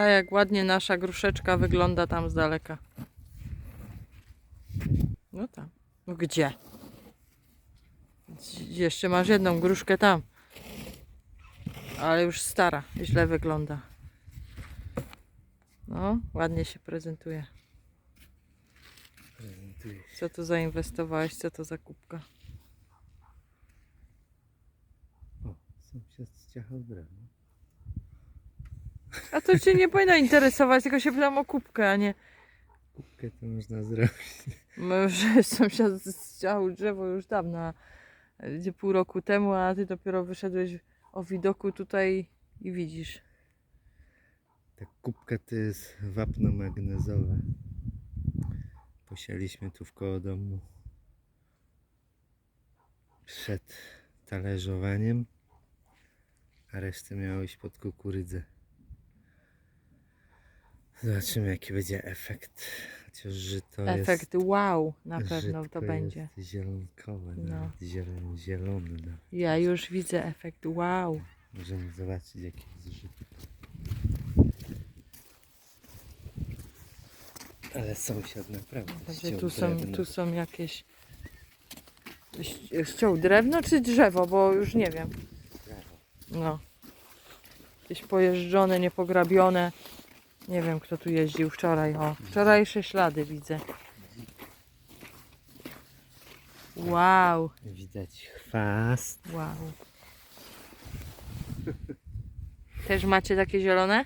A jak ładnie nasza gruszeczka wygląda tam z daleka. No tam. No gdzie? Jeszcze masz jedną gruszkę tam. Ale już stara, źle wygląda. No, ładnie się prezentuje. Co tu zainwestowałeś? Co to za kubka? O, sąsiad zciachał drewno. A to cię nie powinno interesować, tylko się pytam o kubkę, a nie Kubkę to można zrobić. że sąsiad zciął drzewo już dawno, gdzie pół roku temu, a ty dopiero wyszedłeś o widoku tutaj i widzisz. Ta kubka to jest wapno magnezowe. Posialiśmy tu w koło domu przed talerzowaniem, a resztę miało iść pod kukurydzę. Zobaczymy jaki będzie efekt. Chociaż żyto Efekt wow, na jest, pewno żytko to będzie. jest zielonkowe, No. nawet zielon, zielony. Nawet. Ja już widzę efekt wow. Możemy zobaczyć jaki jest żyto. Ale sąsiad naprawdę ściął tu są, drewno. tu są jakieś... Ściął drewno czy drzewo, bo już nie wiem. Brawo. No. Jakieś pojeżdżone, niepograbione. Nie wiem kto tu jeździł wczoraj. O, wczorajsze ślady widzę. Wow, Widać chwast. wow. Też macie takie zielone?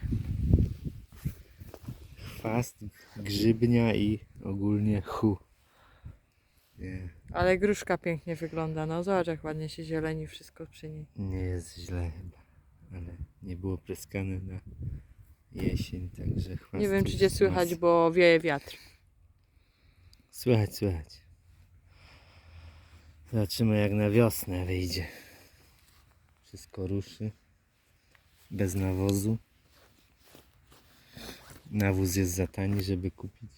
Chwast, grzybnia i ogólnie chu. Nie, Ale gruszka pięknie wygląda. No zobacz jak ładnie się zieleni wszystko przy niej. nie jest źle chyba. Ale nie było pryskane na jesień, także chwast. Nie wiem czy cię słychać, mas- bo wieje wiatr. Słychać, słychać. Zobaczymy jak na wiosnę wyjdzie. Wszystko ruszy. Bez nawozu. Nawóz jest za tani, żeby kupić.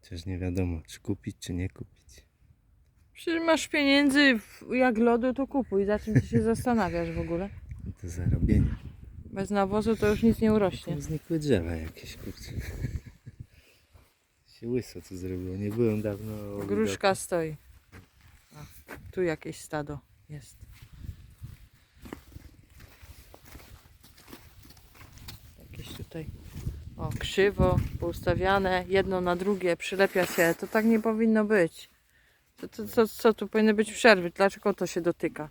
Chociaż nie wiadomo, czy kupić, czy nie kupić. Przecież masz pieniędzy jak lodu, to kupuj. Za czym ty się zastanawiasz w ogóle? Do zarobienia. Bez nawozu to już nic nie urośnie. Tam znikły drzewa jakieś, kurczę. się łyso co zrobiło. Nie byłem dawno. Gruszka stoi. A, tu jakieś stado jest. Jakieś tutaj. O, krzywo, poustawiane, jedno na drugie, przylepia się. To tak nie powinno być. To, to, to, co tu powinny być przerwy? Dlaczego to się dotyka?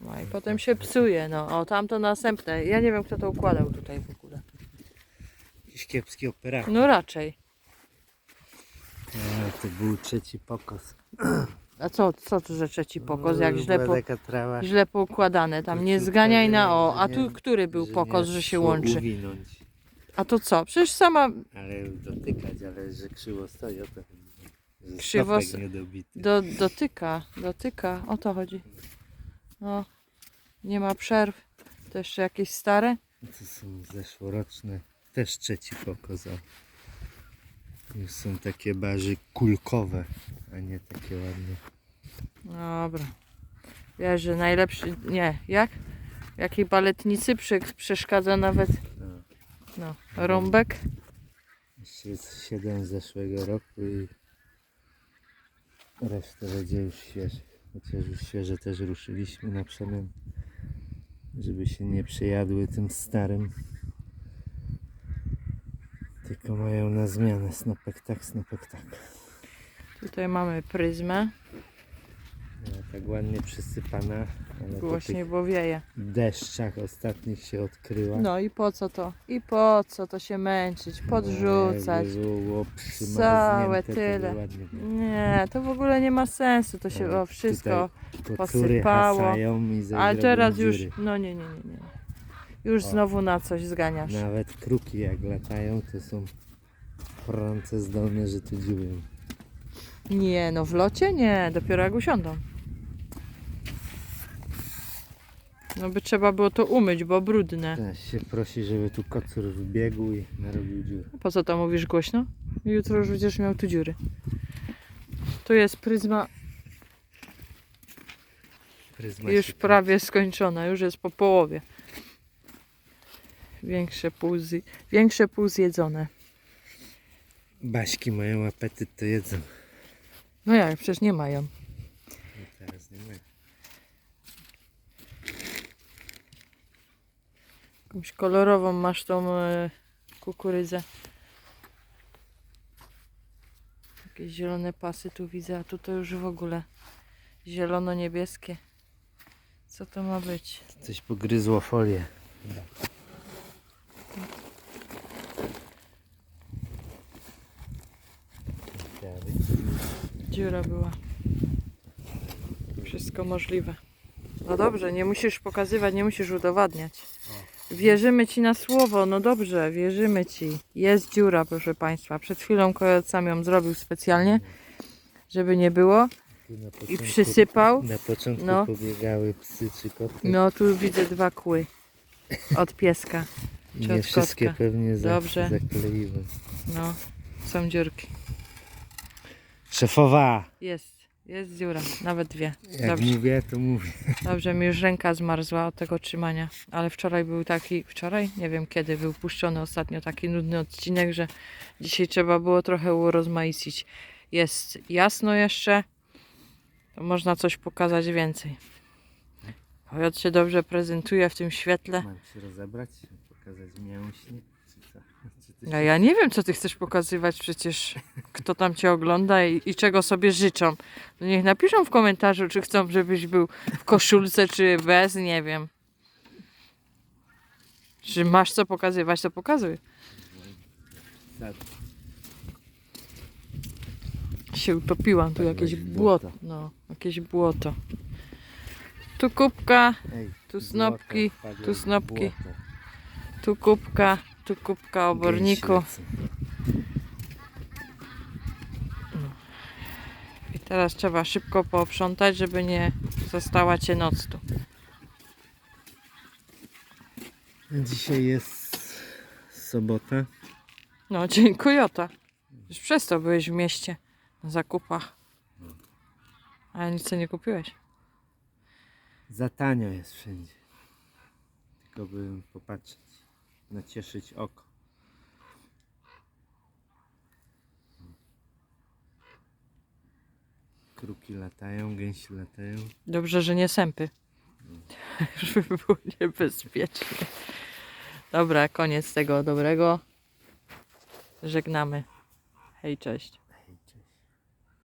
No i potem się psuje, no. O, tamto następne. Ja nie wiem, kto to układał tutaj w ogóle. Jakiś kiepski operator. No raczej. A, to był trzeci pokos. A co, co tu że trzeci pokos? Jak No, źle, po, taka trawa. źle poukładane. Tam nie zganiaj na o. A tu który był pokos, że się łączy? Uwinąć, A to co? Przecież sama ale dotykać, ale że krzywo stoi, o to chodzi. Krzywo stopek niedobity. do, dotyka, dotyka. O to chodzi. No, nie ma przerw. To jeszcze jakieś stare? To są zeszłoroczne, też trzeci o. Już są takie barzy kulkowe, a nie takie ładne. Dobra. Wiesz, że najlepszy... Nie, jak? Jakiej baletnicy przeszkadza nawet No. no, rąbek? Jeszcze jest 7 z zeszłego roku i resztę będzie już świeże. Chociaż już świeże też ruszyliśmy na przemian, żeby się nie przejadły tym starym. Tylko mają na zmianę snopek tak, snopek tak. Tutaj mamy pryzmę. Tak ładnie przysypana, ale po Głośniej, tych bo wieje. deszczach ostatnich się odkryła. No i po co to? I po co to się męczyć, podrzucać? No, Całe tyle. Nie, to w ogóle nie ma sensu. To się No, o wszystko. Posypało. Ale teraz już. No nie, nie, nie, nie. Już O. znowu na coś zganiasz. Nawet kruki jak latają, to są prące zdolne, że tu dziury. Nie, no w locie nie, dopiero jak usiądą. No by trzeba było to umyć, bo brudne. Teraz się prosi, żeby tu kocur wbiegł i narobił dziurę. Po co to mówisz głośno? Jutro już będziesz miał tu dziury. Tu jest pryzma Pryzma już się prawie skończona, już jest po połowie. Większe pół, zj- większe pół zjedzone. Baśki mają apetyt, to jedzą. No jak, przecież nie mają. No teraz nie mają. Jakąś kolorową masz tą e, kukurydzę. Jakieś zielone pasy tu widzę, a tu to już w ogóle zielono-niebieskie. Co to ma być? Coś pogryzło folię. Dziura była. Wszystko możliwe. No dobrze, nie musisz pokazywać, nie musisz udowadniać. Wierzymy ci na słowo, no dobrze, wierzymy ci. Jest dziura, proszę państwa. Przed chwilą kojot sam ją zrobił specjalnie, żeby nie było. Na I początku- przysypał. Na początku No. pobiegały psy czy koty. No tu widzę dwa kły od pieska. czy nie wszystkie kotka. pewnie za, Dobrze. zakleiły. No, są dziurki. Szefowa! Jest, jest dziura, nawet dwie. Jak Dobrze. mówię, to mówię. Dobrze, mi już ręka zmarzła od tego trzymania, ale wczoraj był taki, wczoraj? Nie wiem kiedy, był puszczony ostatnio taki nudny odcinek, że dzisiaj trzeba było trochę urozmaicić. Jest jasno jeszcze, to można coś pokazać więcej. Pojot się dobrze prezentuje w tym świetle. Mam się rozebrać, pokazać mięśnie, czy co? Ja nie wiem, co ty chcesz pokazywać przecież, kto tam cię ogląda i, i czego sobie życzą. No niech napiszą w komentarzu, czy chcą, żebyś był w koszulce, czy bez, nie wiem. Czy masz co pokazywać, to pokazuj. Się utopiłam, tu jakieś Wpadłeś w błoto. błoto. No, jakieś błoto. Tu kubka, Ej, Tu snopki, tu snopki. tu kubka, tu kubka oborniku. I teraz trzeba szybko pooprzątać, żeby nie została cię noc tu. Dzisiaj jest sobota. No, dzień Kojota. Już przez to byłeś w mieście na zakupach. Ale nic nie kupiłeś. Za tanio jest wszędzie. Tylko bym popatrzeć, nacieszyć oko. Kruki latają, gęsi latają. Dobrze, że nie sępy. Już by było niebezpiecznie. Dobra, koniec tego dobrego. Żegnamy. Hej, cześć.